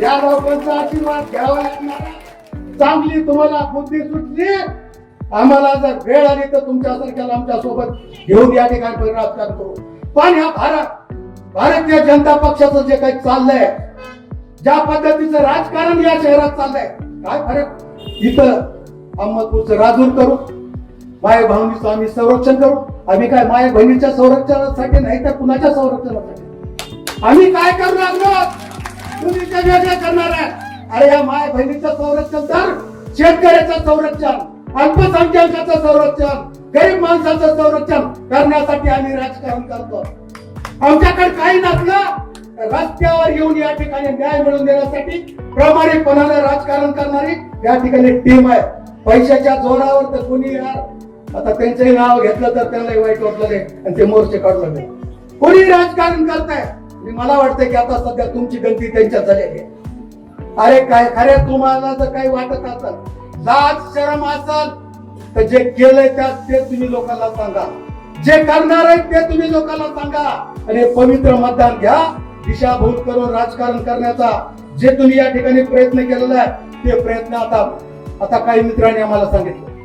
या लोकांचा आशीर्वाद घ्यावा लागणार. चांगली तुम्हाला बुद्धी सुटली आम्हाला जर वेळ आली तर तुमच्यासारख्याला आमच्यासोबत घेऊन या ठिकाणी परिणाम करतो. पण ह्या भारत भारतीय जनता पक्षाचं जे काही चाललंय ज्या पद्धतीचं राजकारण या शहरात चाललंय काय फरक? इथं अहमदपूरचं राजूर करू माय भावनीचं आम्ही संरक्षण करू. आम्ही काय माय बहिणीच्या संरक्षणासाठी नाही तर कुणाच्या संरक्षणासाठी? आम्ही काय करू लागलो तुम्ही ते करणार आहे. अरे या माय बहिणीचं संरक्षण तर शेतकऱ्याचं संरक्षण. अल्पसंख्याकाचं संरक्षण. गरीब माणसाचं संरक्षण करण्यासाठी आम्ही राजकारण करतो. आमच्याकडे काही नसलं रस्त्यावर येऊन या ठिकाणी न्याय मिळवून देण्यासाठी प्रामाणिकपणानं राजकारण करणारी या ठिकाणी टीम आहे. पैशाच्या जोरावर तर कोणी यार आता त्यांचंही नाव घेतलं तर त्यांना वाईट वाटलं नाही. आणि ते मोर्चे काढलं नाही कोणी राजकारण करताय? मला वाटतं की आता सध्या तुमची गणती त्यांच्या झालेली आहे. अरे काय खरे तुम्हाला जर काही वाटत असेल लाज शरम असेल तर जे केलंय त्यात ते तुम्ही लोकांना सांगा. जे करणार आहेत ते तुम्ही लोकांना सांगा. आणि पवित्र मतदान घ्या. दिशाभूल करून राजकारण करण्याचा जे तुम्ही या ठिकाणी प्रयत्न केलेला आहे ते प्रयत्न आता आता काही मित्रांनी आम्हाला सांगितलं.